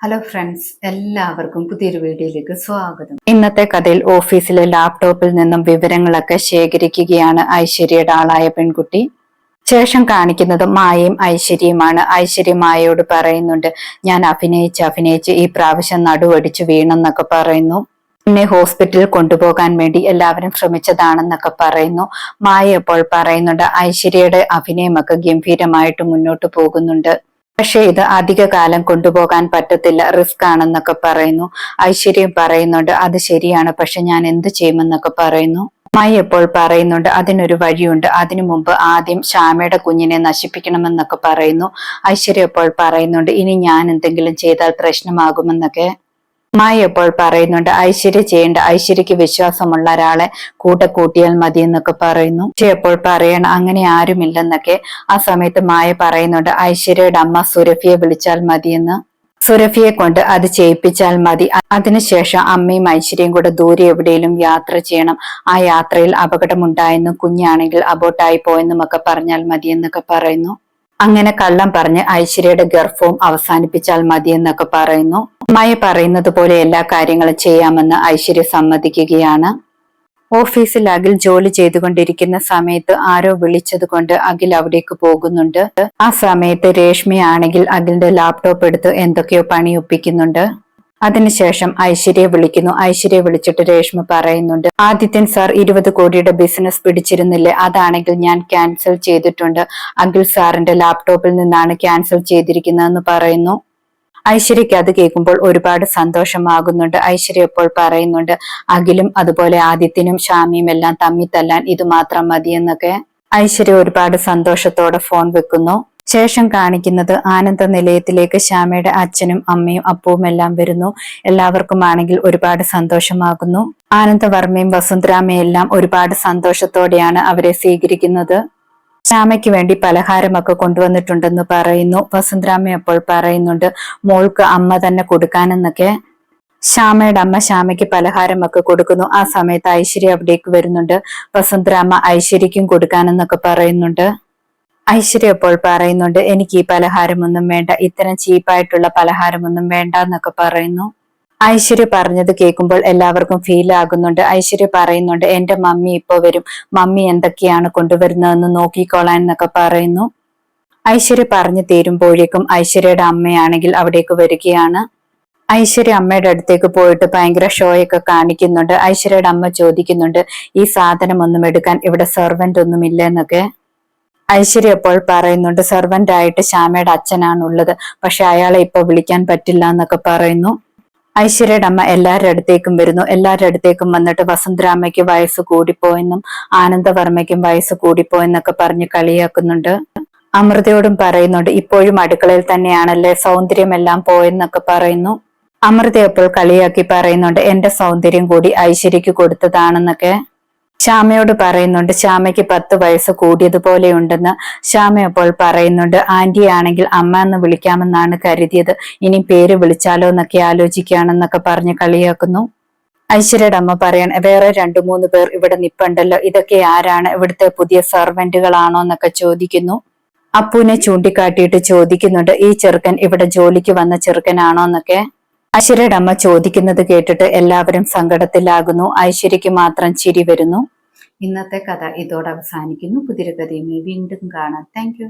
Hello friends എല്ലാവർക്കും പുതിയൊരു വീഡിയോയിലേക്ക് സ്വാഗതം. ഇന്നത്തെ കഥയിൽ ഓഫീസിലെ ലാപ്ടോപ്പിൽ നിന്നും വിവരങ്ങളൊക്കെ ശേഖരിക്കുകയാണ് ഐശ്വര്യയുടെ ആളായ പെൺകുട്ടി. ശേഷം കാണിക്കുന്നത് മായയും ഐശ്വര്യയുമാണ്. ഐശ്വര്യ മായയോട് പറയുന്നുണ്ട് ഞാൻ അഭിനയിച്ച് അഭിനയിച്ച് ഈ പ്രാവശ്യം നടുവടിച്ചു വീണെന്നൊക്കെ പറയുന്നു. എന്നെ ഹോസ്പിറ്റലിൽ കൊണ്ടുപോകാൻ വേണ്ടി എല്ലാവരും ശ്രമിച്ചതാണെന്നൊക്കെ പറയുന്നു. മായ അപ്പോൾ പറയുന്നുണ്ട് ഐശ്വര്യയുടെ അഭിനയമൊക്കെ ഗംഭീരമായിട്ട് മുന്നോട്ട് പോകുന്നുണ്ട്. പക്ഷെ ഇത് അധിക കാലം കൊണ്ടുപോകാൻ പറ്റത്തില്ല. റിസ്ക് ആണെന്നൊക്കെ പറയുന്നു. ഐശ്വര്യം പറയുന്നുണ്ട്. അത് ശരിയാണ്. പക്ഷെ ഞാൻ എന്ത് ചെയ്യുമെന്നൊക്കെ പറയുന്നു. മായി എപ്പോൾ പറയുന്നുണ്ട്? അതിനൊരു വഴിയുണ്ട്. അതിനു മുമ്പ് ആദ്യം ശ്യാമയുടെ കുഞ്ഞിനെ നശിപ്പിക്കണമെന്നൊക്കെ പറയുന്നു. ഐശ്വര്യ എപ്പോൾ പറയുന്നുണ്ട്? ഇനി ഞാൻ എന്തെങ്കിലും ചെയ്താൽ പ്രശ്നമാകുമെന്നൊക്കെ മായി എപ്പോൾ പറയുന്നുണ്ട്? ഐശ്വര്യ ചെയ്യേണ്ട. ഐശ്വര്യക്ക് വിശ്വാസമുള്ള ഒരാളെ കൂട്ട കൂട്ടിയാൽ മതി എന്നൊക്കെ പറയുന്നു. പക്ഷെ എപ്പോൾ പറയണം? അങ്ങനെ ആരുമില്ലെന്നൊക്കെ ആ സമയത്ത് മായ പറയുന്നുണ്ട്. ഐശ്വര്യയുടെ അമ്മ സുരഫിയെ വിളിച്ചാൽ മതിയെന്ന്. സുരഫിയെ കൊണ്ട് അത് ചെയ്യിപ്പിച്ചാൽ മതി. അതിനുശേഷം അമ്മയും ഐശ്വര്യയും കൂടെ ദൂരെ എവിടെയെങ്കിലും യാത്ര ചെയ്യണം. ആ യാത്രയിൽ അപകടമുണ്ടായെന്നും കുഞ്ഞാണെങ്കിൽ അബോട്ടായി പോയെന്നും ഒക്കെ പറഞ്ഞാൽ മതിയെന്നൊക്കെ പറയുന്നു. അങ്ങനെ കള്ളം പറഞ്ഞ് ഐശ്വര്യയുടെ ഗർഭവും അവസാനിപ്പിച്ചാൽ മതി എന്നൊക്കെ പറയുന്നു. മായ പറയുന്നത് പോലെ എല്ലാ കാര്യങ്ങളും ചെയ്യാമെന്ന് ഐശ്വര്യ സമ്മതിക്കുകയാണ്. ഓഫീസിൽ അഖിൽ ജോലി ചെയ്തുകൊണ്ടിരിക്കുന്ന സമയത്ത് ആരോ വിളിച്ചത് കൊണ്ട് അഖിൽ അവിടേക്ക് പോകുന്നുണ്ട്. ആ സമയത്ത് രേഷ്മയാണെങ്കിൽ അഖിലിന്റെ ലാപ്ടോപ്പ് എടുത്ത് എന്തൊക്കെയോ പണി ഒപ്പിക്കുന്നുണ്ട് അതിനുശേഷം ഐശ്വര്യ വിളിക്കുന്നു. ഐശ്വര്യ വിളിച്ചിട്ട് രേഷ്മ പറയുന്നുണ്ട് ആദിത്യൻ സാർ ഇരുപത് കോടിയുടെ ബിസിനസ് പിടിച്ചിരുന്നില്ലേ? അതാണെങ്കിൽ ഞാൻ ക്യാൻസൽ ചെയ്തിട്ടുണ്ട്. അഖിൽ സാറിന്റെ ലാപ്ടോപ്പിൽ നിന്നാണ് ക്യാൻസൽ ചെയ്തിരിക്കുന്നതെന്ന് പറയുന്നു. ഐശ്വര്യയ്ക്ക് അത് കേൾക്കുമ്പോൾ ഒരുപാട് സന്തോഷമാകുന്നുണ്ട്. ഐശ്വര്യ ഇപ്പോൾ പറയുന്നുണ്ട് അഖിലും അതുപോലെ ആദിത്യനും ഷാമിയും എല്ലാം തമ്മിൽ തല്ലാൻ ഇത് മാത്രം മതിയെന്നൊക്കെ. ഐശ്വര്യ ഒരുപാട് സന്തോഷത്തോടെ ഫോൺ വെക്കുന്നു. ശേഷം കാണിക്കുന്നത് ആനന്ദ നിലയത്തിലേക്ക് ശ്യാമയുടെ അച്ഛനും അമ്മയും അപ്പവും എല്ലാം വരുന്നു. എല്ലാവർക്കും ആണെങ്കിൽ ഒരുപാട് സന്തോഷമാകുന്നു. ആനന്ദവർമ്മയും വസുന്ധരാമയും എല്ലാം ഒരുപാട് സന്തോഷത്തോടെയാണ് അവരെ സ്വീകരിക്കുന്നത്. ശ്യാമയ്ക്ക് വേണ്ടി പലഹാരമൊക്കെ കൊണ്ടുവന്നിട്ടുണ്ടെന്ന് പറയുന്നു. വസുന്ധരാമ അപ്പോൾ പറയുന്നുണ്ട് മോൾക്ക് അമ്മ തന്നെ കൊടുക്കാനെന്നൊക്കെ. ശ്യാമയുടെ അമ്മ ശ്യാമയ്ക്ക് പലഹാരമൊക്കെ കൊടുക്കുന്നു. ആ സമയത്ത് ഐശ്വര്യ അവിടേക്ക് വരുന്നുണ്ട്. വസുന്ധരാമ ഐശ്വര്യക്കും കൊടുക്കാനെന്നൊക്കെ പറയുന്നുണ്ട്. ഐശ്വര്യ അപ്പോൾ പറയുന്നുണ്ട് എനിക്ക് ഈ പലഹാരമൊന്നും വേണ്ട ഇത്തരം ചീപ്പായിട്ടുള്ള പലഹാരമൊന്നും വേണ്ട എന്നൊക്കെ പറയുന്നു. ഐശ്വര്യ പറഞ്ഞത് കേൾക്കുമ്പോൾ എല്ലാവർക്കും ഫീൽ ആകുന്നുണ്ട്. ഐശ്വര്യ പറയുന്നുണ്ട് എന്റെ മമ്മി ഇപ്പൊ വരും. മമ്മി എന്തൊക്കെയാണ് കൊണ്ടുവരുന്നതെന്ന് നോക്കിക്കോളാൻ എന്നൊക്കെ പറയുന്നു. ഐശ്വര്യ പറഞ്ഞു തീരുമ്പോഴേക്കും ഐശ്വര്യയുടെ അമ്മയാണെങ്കിൽ അവിടേക്ക് വരികയാണ്. ഐശ്വര്യ അമ്മയുടെ അടുത്തേക്ക് പോയിട്ട് ഭയങ്കര ഷോയൊക്കെ കാണിക്കുന്നുണ്ട്. ഐശ്വര്യയുടെ അമ്മ ചോദിക്കുന്നുണ്ട് ഈ സാധനം ഒന്നും എടുക്കാൻ ഇവിടെ സെർവന്റ് ഒന്നുമില്ല എന്നൊക്കെ. ഐശ്വര്യ അപ്പോൾ പറയുന്നുണ്ട് സെർവന്റ് ആയിട്ട് ശ്യാമയുടെ അച്ഛനാണുള്ളത്. പക്ഷെ അയാളെ ഇപ്പൊ വിളിക്കാൻ പറ്റില്ല എന്നൊക്കെ പറയുന്നു. ഐശ്വര്യയുടെ അമ്മ എല്ലാവരുടെ അടുത്തേക്കും വരുന്നു. എല്ലാവരുടെ അടുത്തേക്കും വന്നിട്ട് വസന്തരാമയ്ക്ക് വയസ്സ് കൂടിപ്പോയെന്നും ആനന്ദവർമ്മയ്ക്കും വയസ്സ് കൂടിപ്പോയെന്നൊക്കെ പറഞ്ഞ് കളിയാക്കുന്നുണ്ട്. അമൃതയോടും പറയുന്നുണ്ട് ഇപ്പോഴും അടുക്കളയിൽ തന്നെയാണല്ലേ സൗന്ദര്യമെല്ലാം പോയെന്നൊക്കെ പറയുന്നു. അമൃത അപ്പോൾ കളിയാക്കി പറയുന്നുണ്ട് എന്റെ സൗന്ദര്യം കൂടി ഐശ്വര്യക്ക് കൊടുത്തതാണെന്നൊക്കെ. ശ്യാമയോട് പറയുന്നുണ്ട് ശ്യാമയ്ക്ക് പത്ത് വയസ്സ് കൂടിയതുപോലെ ഉണ്ടെന്ന് ശ്യാമ അപ്പോൾ പറയുന്നുണ്ട് ആന്റി ആണെങ്കിൽ അമ്മ എന്ന് വിളിക്കാമെന്നാണ് കരുതിയത്. ഇനി പേര് വിളിച്ചാലോ എന്നൊക്കെ ആലോചിക്കുകയാണെന്നൊക്കെ പറഞ്ഞ് കളിയാക്കുന്നു. ഐശ്വര്യയുടെ അമ്മ പറയാൻ വേറെ രണ്ടു മൂന്ന് പേർ ഇവിടെ നിപ്പുണ്ടല്ലോ. ഇതൊക്കെ ആരാണ്? ഇവിടുത്തെ പുതിയ സർവന്റുകളാണോ എന്നൊക്കെ ചോദിക്കുന്നു. അപ്പുവിനെ ചൂണ്ടിക്കാട്ടിയിട്ട് ചോദിക്കുന്നുണ്ട് ഈ ചെറുക്കൻ ഇവിടെ ജോലിക്ക് വന്ന ചെറുക്കനാണോ? എന്നൊക്കെ. ഐശ്വര്യയുടെ അമ്മ ചോദിക്കുന്നത് കേട്ടിട്ട് എല്ലാവരും സങ്കടത്തിലാകുന്നു. ഐശ്വര്യക്ക് മാത്രം ചിരി വരുന്നു. ഇന്നത്തെ കഥ ഇതോടെ അവസാനിക്കുന്നു. പുതിയ കഥയുമായി വീണ്ടും കാണാം. താങ്ക്